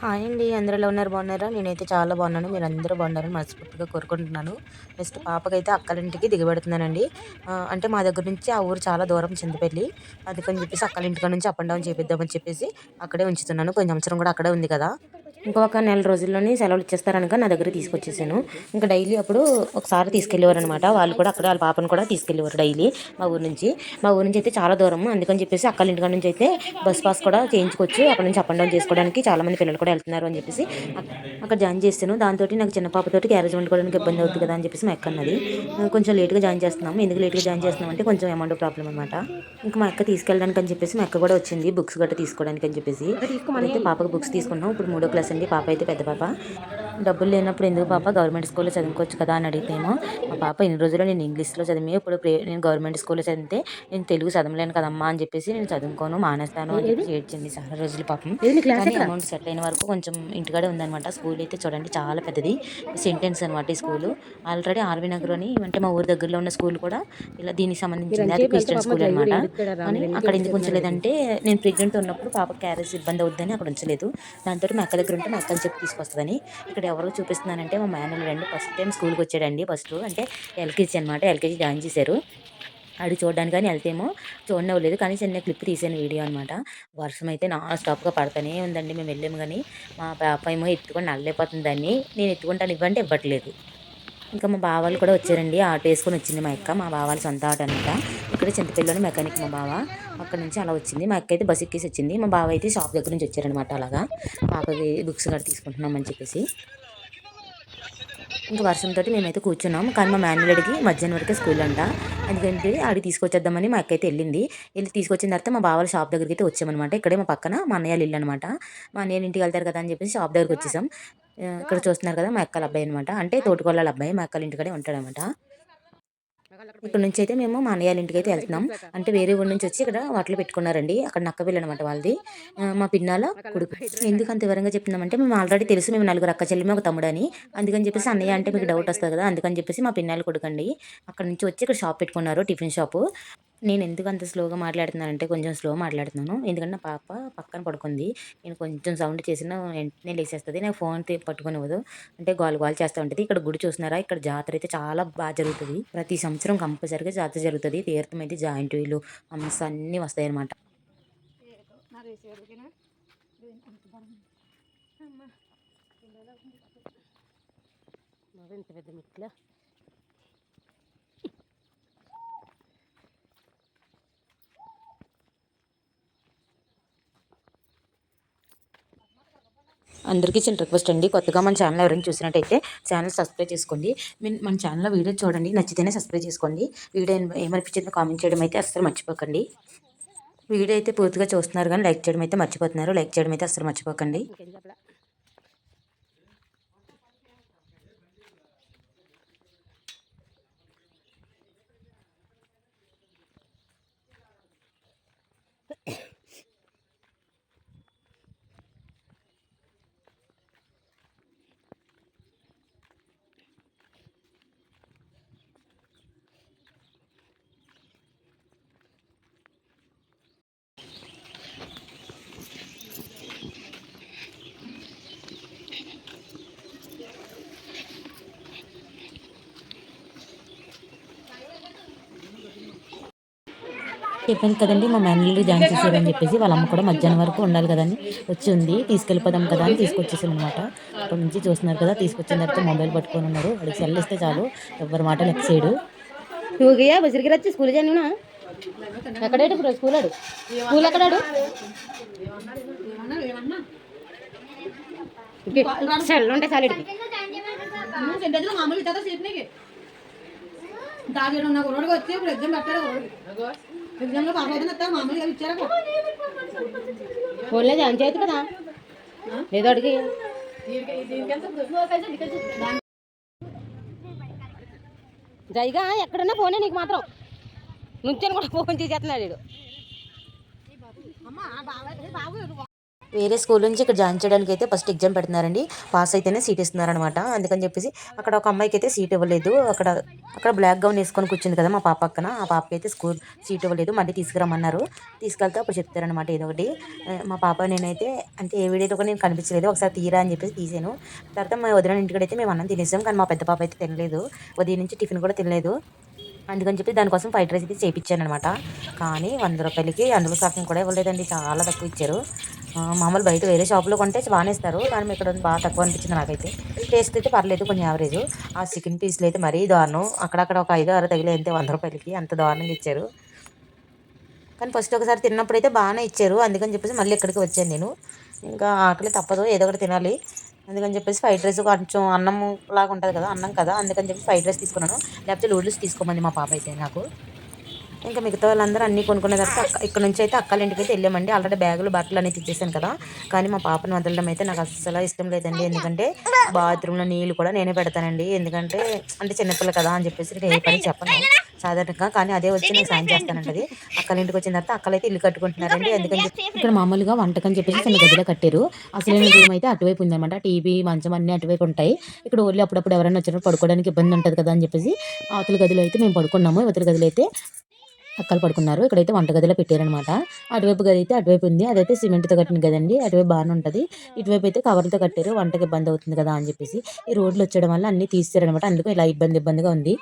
Hi అండి. అందరూ ఎలా ఉన్నారు? బాగున్నారా? నేనైతే చాలా బాగున్నాను. మీరు అందరూ బాగున్నారని మనస్ఫూర్తిగా కోరుకుంటున్నాను. నెక్స్ట్ పాపకైతే అక్కలింటికి దిగబెడుతున్నానండి. అంటే మా దగ్గర నుంచి ఆ ఊరు చాలా దూరం చింతపల్లి. అందుకని చెప్పేసి అక్కలింటికి నుంచి అప్ అండ్ డౌన్ చేపిద్దామని చెప్పేసి అక్కడే ఉంచుతున్నాను. కొంచెం సంవత్సరం కూడా అక్కడే ఉంది కదా. ఇంకొక నెల రోజుల్లోనే సెలవులు ఇచ్చేస్తారనక నా దగ్గర తీసుకొచ్చేసాను. ఇంకా డైలీ అప్పుడు ఒకసారి తీసుకెళ్ళేవారు అనమాట వాళ్ళు కూడా అక్కడ వాళ్ళ పాపను కూడా తీసుకెళ్ళేవారు డైలీ మా ఊరు నుంచి. మా ఊరు నుంచి అయితే చాలా దూరం అందుకని చెప్పేసి అక్కల ఇంటికాడ నుంచి అయితే బస్ పాస్ కూడా చేయించుకోవచ్చు. అక్కడ నుంచి అప్ అండ్ డౌన్ చేసుకోవడానికి చాలా మంది పిల్లలు కూడా వెళ్తున్నారు అని చెప్పేసి అక్కడ జాయిన్ చేస్తాను. దాంతో నాకు చిన్న పాపతోటి క్యారేజ్ వండుకోవడానికి ఇబ్బంది అవుతుంది కదా అని చెప్పేసి మా అక్క అన్నది. కొంచెం లేట్గా జాయిన్ చేస్తున్నాము. ఎందుకు లేట్గా జాయిన్ చేస్తున్నాం అంటే కొంచెం అమౌంట్ ప్రాబ్లం అనమాట ఇంకా మా అక్క తీసుకెళ్ళడానికి అని చెప్పేసి మా అక్క కూడా వచ్చింది బుక్స్ గట్రా తీసుకోవడానికి అని చెప్పేసి. అయితే పాపకు బుక్స్ తీసుకున్నాం. ఇప్పుడు మూడో క్లాస్ అండి పాప అయితే పెద్ద పాప. డబ్బులు లేనప్పుడు ఎందుకు పాప గవర్నమెంట్ స్కూల్లో చదువుకోవచ్చు కదా అని అడిగితేమో మా పాప ఇన్ని రోజులు నేను ఇంగ్లీష్లో చదివి ఇప్పుడు ప్రే- నేను గవర్నమెంట్ స్కూల్లో చదివితే నేను తెలుగు చదవలేను కదమ్మా అని చెప్పేసి నేను చదువుకోను మానేస్తాను అని చెప్పి ఏడ్చింది చాలా రోజులు పాపం. కానీ అమౌంట్ సెట్ అయిన వరకు కొంచెం ఇంటికాడే ఉందన్నమాట. స్కూల్ అయితే చూడండి చాలా పెద్దది సెంటెన్స్ అనమాట ఈ స్కూల్. ఆల్రెడీ ఆర్వి నగర్ అని అంటే మా ఊరి దగ్గరలో ఉన్న స్కూల్ కూడా ఇలా దీనికి సంబంధించింది. అది క్రిస్టియన్ స్కూల్ అనమాట కానీ అక్కడ ఎందుకు ఉంచలేదంటే నేను ప్రెగ్నెంట్ ఉన్నప్పుడు పాప క్యారేజ్ ఇబ్బంది అవుద్దని అక్కడ ఉంచలేదు. దాంతో మా అక్క దగ్గర ఉంటే మా అక్కని చెప్పి తీసుకొస్తుందని. ఇక్కడ ఎవరికి చూపిస్తున్నానంటే మా మేనల్ రెండు ఫస్ట్ టైం స్కూల్కి వచ్చాడండి. ఫస్ట్ అంటే ఎల్కేజీ అనమాట ఎల్కేజీ జాయిన్ చేశారు. ఆడి చూడడానికి కానీ వెళ్తేమో చూడనివ్వలేదు. కానీ చిన్న క్లిప్ తీసాను వీడియో అనమాట వర్షం అయితే నాన్ స్టాప్గా పడుతూనే ఉందండి. మేము వెళ్ళాము కానీ మా పాప ఏమో ఎత్తుకొని నల్లైపోతుంది దాన్ని. నేను ఎత్తుకుంటాను ఇవ్వంటే ఇవ్వట్లేదు. ఇంకా మా బావాలు కూడా వచ్చారండి. ఆటో వేసుకొని వచ్చింది మా అక్క. మా బావాలు సొంత ఆటో అనమాట ఇక్కడ చింతపల్లిలోని మెకానిక్ మా బావ. అక్కడ నుంచి అలా వచ్చింది. మా అక్క అయితే బస్ ఎక్కేసి వచ్చింది. మా బావ అయితే షాప్ దగ్గర నుంచి వచ్చారనమాట అలాగా. పాపకి బుక్స్ కూడా తీసుకుంటున్నామని చెప్పేసి. ఇంకా వర్షంతో మేమైతే కూర్చున్నాం. కానీ మా మేనల్లుడికి మధ్యాహ్నం వరకే స్కూల్ అంట. ఎందుకంటే ఆడికి తీసుకొచ్చేద్దామని మా అక్క అయితే వెళ్ళింది. వెళ్ళి తీసుకొచ్చిన తర్వాత మా బావల షాప్ దగ్గరికి అయితే వచ్చామన్నమాట. ఇక్కడే మా పక్కన మా అన్నయ్య ఇల్లు అనమాట మా అన్నయ్య ఇంటికి వెళ్తారు కదా అని చెప్పేసి షాప్ దగ్గరికి వచ్చేసాం. ఇక్కడ చూస్తున్నారు కదా మా అక్కల అబ్బాయి అనమాట అంటే తోటికొల్లాల అబ్బాయి మా అక్కల ఇంటికడే ఉంటాడనమాట ఇక్కడ నుంచి అయితే మేము మా అన్నయ్య ఇంటికి అయితే వెళ్తున్నాం. అంటే వేరే ఊరి నుంచి వచ్చి ఇక్కడ వాటిలో పెట్టుకున్నారండి. అక్కడ నక్క పిల్ల అనమాట వాళ్ళది. మా పిన్నాల కొడుకు. ఎందుకు అంత వివరంగా చెప్తున్నామంటే మేము ఆల్రెడీ తెలుసు మేము నలుగురు అక్క చెల్లి ఒక తమ్ముడు అని అందుకని చెప్పేసి అన్నయ్య అంటే మీకు డౌట్ వస్తుంది కదా. అందుకని చెప్పేసి మా పిన్నాల కొడుకండి. అక్కడ నుంచి వచ్చి ఇక్కడ షాప్ పెట్టుకున్నారు టిఫిన్ షాపు నేను ఎందుకు అంత స్లోగా మాట్లాడుతున్నాను అంటే కొంచెం స్లో మాట్లాడుతున్నాను. ఎందుకంటే నా పాప పక్కన పడుకుంది. నేను కొంచెం సౌండ్ చేసిన వెంటనే లేచేస్తుంది నాకు ఫోన్ పట్టుకునివ్వదు అంటే గోల్ గోల్ చేస్తూ ఉంటుంది. ఇక్కడ గుడి చూస్తున్నారా? ఇక్కడ జాతర అయితే చాలా బాగా జరుగుతుంది. ప్రతి సంవత్సరం కంపల్సరిగా జాతర జరుగుతుంది. తీర్థం అయితే జాయింట్ వీలు అమ్మస్ అన్నీ వస్తాయి అన్నమాట ఇంత పెద్ద మిట్లా అందరికీ చిన్న రిక్వెస్ట్ అండి. కొత్తగా మన ఛానల్ ఎవరైనా చూసినట్టయితే ఛానల్ సబ్స్క్రైబ్ చేసుకోండి. మీ- మన ఛానల్లో వీడియో చూడండి. నచ్చితేనే సబ్స్క్రైబ్ చేసుకోండి. వీడియో ఏమనిపించిందో కామెంట్ చేయడం అయితే అస్సలు మర్చిపోకండి. వీడియో అయితే పూర్తిగా చూస్తున్నారు కానీ లైక్ చేయడం అయితే మర్చిపోతున్నారు. లైక్ చేయడం అయితే అస్సలు మర్చిపోకండి. చెప్పాను కదండి మా మేనల్ని జాయిన్ చేసేదని చెప్పేసి వాళ్ళ అమ్మ కూడా మధ్యాహ్నం వరకు ఉండాలి కదని వచ్చి ఉంది తీసుకెళ్ళిపోదాం కదా అని తీసుకొచ్చేసాను అనమాట అప్పటి నుంచి చూస్తున్నారు కదా తీసుకొచ్చిన తర్వాత మొబైల్ పట్టుకొని ఉన్నారు. వాడికి సెల్ ఇస్తే చాలు ఎవరి మాట లెక్క చేయడు నువ్వు బసిరికి వచ్చి స్కూల్ చదివినా ఎక్కడాడు ఇప్పుడు స్కూల్ ఆడు? స్కూల్ ఎక్కడాడు సెల్ ఉంటే చాలు మామూలు నీకు ఉన్న కుర్రోడికి వచ్చి ఇప్పుడు ఎగ్జామ్ పెట్టాడు ఎగ్జామ్లో పాస్ అవుతుంది వస్తా మామూలుగా ఇచ్చారా? ఫోన్లో జాయిన్ చేయొచ్చు కదా. ఏదో అడిగి జైగా ఎక్కడున్నా ఫోనే నీకు మాత్రం. నుంచొని కూడా ఫోన్ చేసేస్తున్నాడు వీడు. వేరే స్కూల్ నుంచి ఇక్కడ జాయిన్ చేయడానికి అయితే ఫస్ట్ ఎగ్జామ్ పెడుతున్నారండి. పాస్ అయితేనే సీట్ ఇస్తున్నారనమాట అందుకని చెప్పేసి అక్కడ ఒక అమ్మాయికి అయితే సీట్ ఇవ్వలేదు. అక్కడ అక్కడ బ్లాక్ గౌన్ వేసుకొని కూర్చుంది కదా మా పాప పక్కన. ఆ పాపకి అయితే స్కూల్ సీట్ ఇవ్వలేదు. మళ్ళీ తీసుకురమ్మన్నారు. తీసుకెళ్తే అప్పుడు చెప్తారనమాట ఏదో ఒకటి. మా పాప నేనైతే అంటే ఏ వీడియోలో కూడా నేను కనిపించలేదు. ఒకసారి తీరా అని చెప్పేసి తీసాను. తర్వాత మా వదిన ఇంటికి అయితే మేము అన్నం తినేసాం. కానీ మా పెద్ద పాప అయితే తినలేదు. ఉదయం నుంచి టిఫిన్ కూడా తినలేదు. అందుకని చెప్పి దానికోసం ఫ్రైడ్ రైస్ అయితే చేయించాను అనమాట కానీ వంద రూపాయలకి అందులో సగం కూడా ఇవ్వలేదండి. చాలా తక్కువ ఇచ్చారు. మామూలు బయట వేరే షాప్లో కొంటే బాగానే ఇస్తారు కానీ ఇక్కడ బాగా తక్కువ అనిపించింది నాకైతే. టేస్ట్ అయితే పర్లేదు కొంచెం యావరేజ్ ఆ చికెన్ పీస్లు అయితే మరీ దారుణం. అక్కడక్కడ ఒక ఐదు ఆరు తగిలే అంతే వంద రూపాయలకి అంత దారుణంగా ఇచ్చారు. కానీ ఫస్ట్ ఒకసారి తిన్నప్పుడు అయితే బాగానే ఇచ్చారు. అందుకని చెప్పేసి మళ్ళీ ఇక్కడికి వచ్చాను నేను. ఇంకా ఆకలి తప్పదు ఏదో ఒకటి తినాలి. అందుకని చెప్పేసి ఫ్రైడ్ రైస్ కొంచెం అన్నం లాగా ఉంటుంది కదా అన్నం కదా. అందుకని చెప్పి ఫ్రైడ్ రైస్ తీసుకున్నాను. లేకపోతే నూడిల్స్ తీసుకోమంది మా పాప అయితే నాకు. ఇంకా మిగతా వాళ్ళందరూ అన్నీ కొనుక్కున్న తర్వాత అక్క ఇక్కడ నుంచి అయితే అక్కల ఇంటికి అయితే వెళ్ళామండి. ఆల్రెడీ బ్యాగులు బట్టలు అనేది ఇచ్చేసాను కదా. కానీ మా పాపను వదలడం అయితే నాకు అస్సలు ఇష్టం లేదండి. ఎందుకంటే బాత్రూంలో నీళ్ళు కూడా నేనే పెడతానండి. ఎందుకంటే అంటే చిన్నపిల్ల కదా అని చెప్పేసి నేను ఏ పని చెప్పను. సాధారణంగా కానీ అదే వచ్చి నేను సాయం చేస్తానంటది. అక్కల ఇంటికి వచ్చిన తర్వాత అక్కలైతే ఇల్లు కట్టుకుంటున్నారండి. ఎందుకంటే ఇక్కడ మామూలుగా వంటకని చెప్పేసి చిన్న గదిలో కట్టారు. అసలైన రూమ్ అయితే అటువైపు ఉందన్నమాట. టీవీ మంచం అన్నీ అటువైపు ఉంటాయి. ఇక్కడ ఓన్లీ అప్పుడప్పుడు ఎవరైనా వచ్చినప్పుడు పడుకోవడానికి ఇబ్బంది ఉంటుంది కదా అని చెప్పేసి అవతల గదిలో అయితే మేము పడుకున్నాము. ఇవతల గదిలో అయితే అక్కలు పడుకున్నారు. ఇక్కడైతే వంట గదిలో పెట్టారనమాట అటువైపు గది అయితే అటువైపు ఉంది. అదైతే సిమెంట్తో కట్టిన గదండి అటువైపు బాగానే ఉంటుంది. ఇటువైపు అయితే కవర్తో కట్టారు. వంటకి ఇబ్బంది అవుతుంది కదా అని చెప్పేసి ఈ రోడ్లు వచ్చడం వల్ల అన్ని తీస్తారనమాట అందుకు ఇలా ఇబ్బంది ఇబ్బందిగా ఉంది.